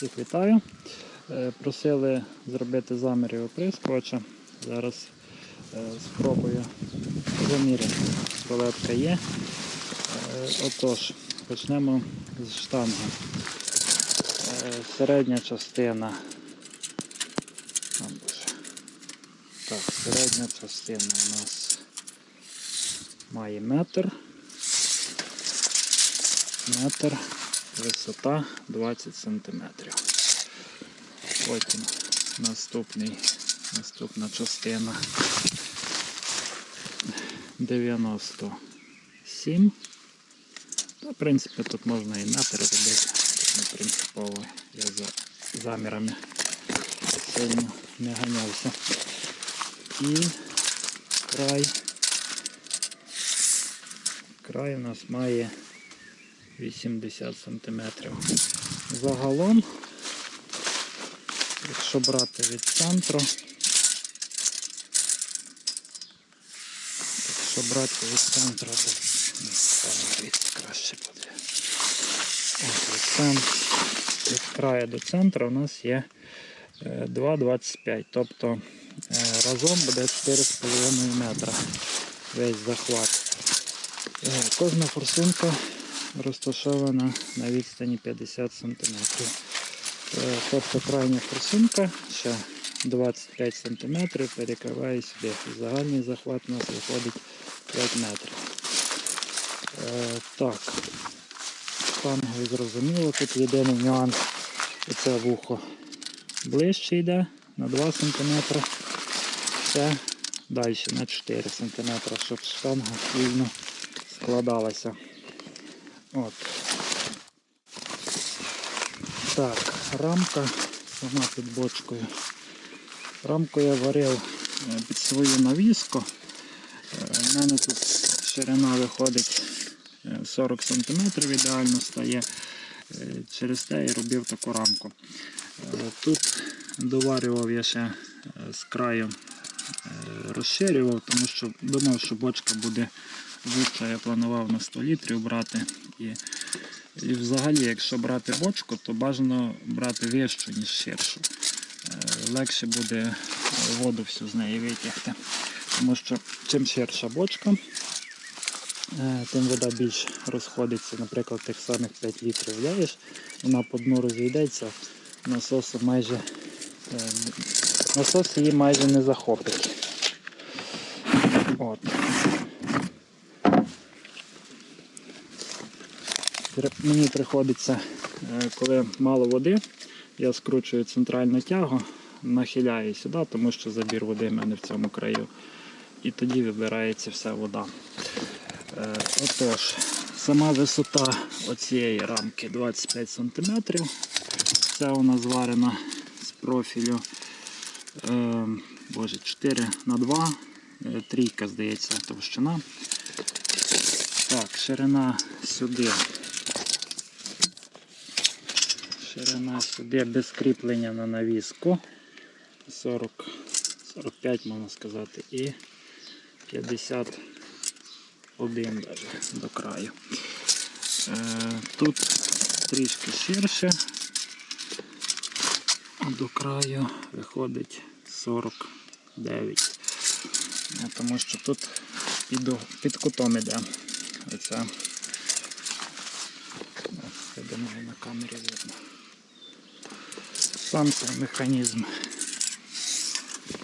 Всіх вітаю. Е, Просили зробити заміри оприскувача. Зараз е, спробую заміряти. Рулетка є. Е, Отож, почнемо з штанги. Середня частина. Так, середня частина у нас має метр. Метр, висота 20 сантиметрів. Потім наступний, наступна частина 97. Та, в принципі, тут можна і метр робити. Не принципово. Я за замірами сильно не ганявся. І край. Край у нас має 80 сантиметрів. Загалом, якщо брати від центру, якщо брати від центру, то краще буде. От, від, від краю до центру у нас є е, 2,25. Тобто е, разом буде 4,5 метра весь захват. Е, Кожна форсунка розташована на відстані 50 см. Тобто крайня форсунка ще 25 см перекриває сюди. Загальний захват у нас виходить 5 метрів. Е, Так, штангою зрозуміло, тут єдиний нюанс. Оце вухо ближче йде на 2 см. Це далі на 4 см, щоб штанга вільно складалася. От. Так, рамка сама під бочкою. Рамку я варив е, під свою навіску. У мене тут ширина виходить е, 40 см, ідеально стає. Е, Через те я робив таку рамку. Е, Тут доварював я ще е, з краю е, розширював, тому що думав, що бочка буде вужча. Я планував на 100 літрів брати. І, і взагалі, якщо брати бочку, то бажано брати вищу, ніж ширшу. Е, Легше буде воду всю з неї витягти. Тому що чим ширша бочка, е, тим вода більш розходиться. Наприклад, тих самих 5 літрів вляєш, вона по дну розійдеться, насосу майже е, насос її майже не захопить. От. Мені приходиться, е, коли мало води, я скручую центральну тягу, нахиляю сюди, тому що забір води в мене в цьому краю. І тоді вибирається вся вода. Е, Отож, сама висота оцієї рамки 25 см. Це вона зварена з профілю е, боже, 4 на 2 е, трійка, здається, товщина. Так, ширина сюди. Ширина сюди без кріплення на навіску. 40, 45 можна сказати, і 51 даже до краю. Е, тут трішки ширше. До краю виходить 49. Е, Тому що тут під, під кутом іде. Оця. Я думаю, на камері видно. Сам цей механізм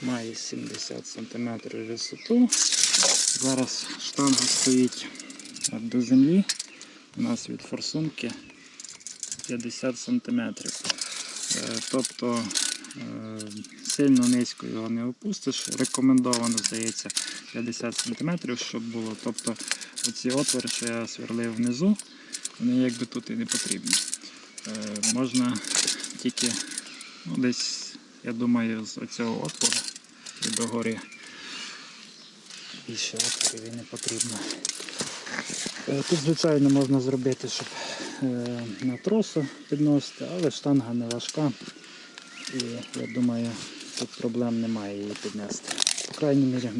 має 70 см висоту. Зараз штанга стоїть до землі. У нас від форсунки 50 см. Тобто е, сильно низько його не опустиш. Рекомендовано, здається, 50 см, щоб було. Тобто оці отвори, що я сверлив внизу, вони якби тут і не потрібні. Е, Можна тільки ну, десь, я думаю, з оцього отвору і догори. Більше отворів і не потрібно. Е, Тут, звичайно, можна зробити, щоб е, на тросу підносити, але штанга не важка. І я думаю, тут проблем немає її піднести. По крайній мірі,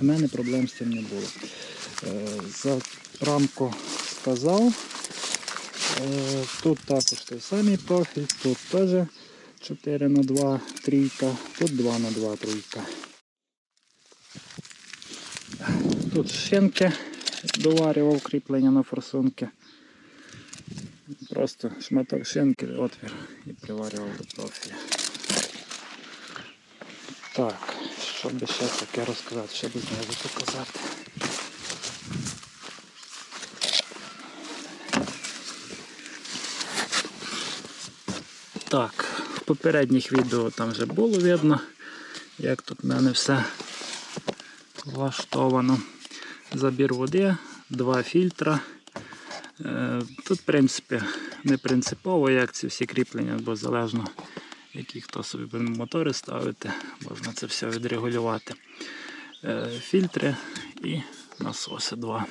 в мене- проблем з цим не було. Е, За рамку сказав. Тут також той самий профіль, тут теж 4 на 2 трійка, тут 2 на 2 трійка. Тут шинки доварював кріплення на форсунки. Просто шматок шинки, отвір і приварював до профіля. Так, що би ще таке розказати, що би знизу показати. Так, попередніх відео там вже було видно, як тут в мене все влаштовано. Забір води, два фільтра. Е, Тут, в принципі, не принципово, як ці всі кріплення, бо залежно, які хто собі буде мотори ставити, можна це все відрегулювати. Е, Фільтри і насоси два.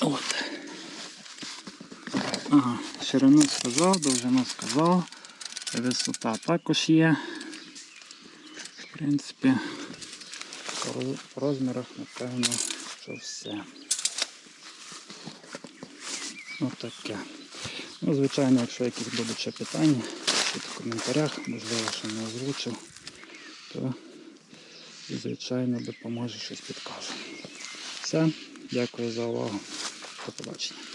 От. Ага, ширину сказав, довжину сказав, висота також є. В принципі, по розмірах, напевно, що все. Отаке. Ну, звичайно, якщо якісь будуть ще питання, пишіть в коментарях, можливо, що не озвучив, то звичайно допоможе щось підкажу. Все, дякую за увагу. До побачення.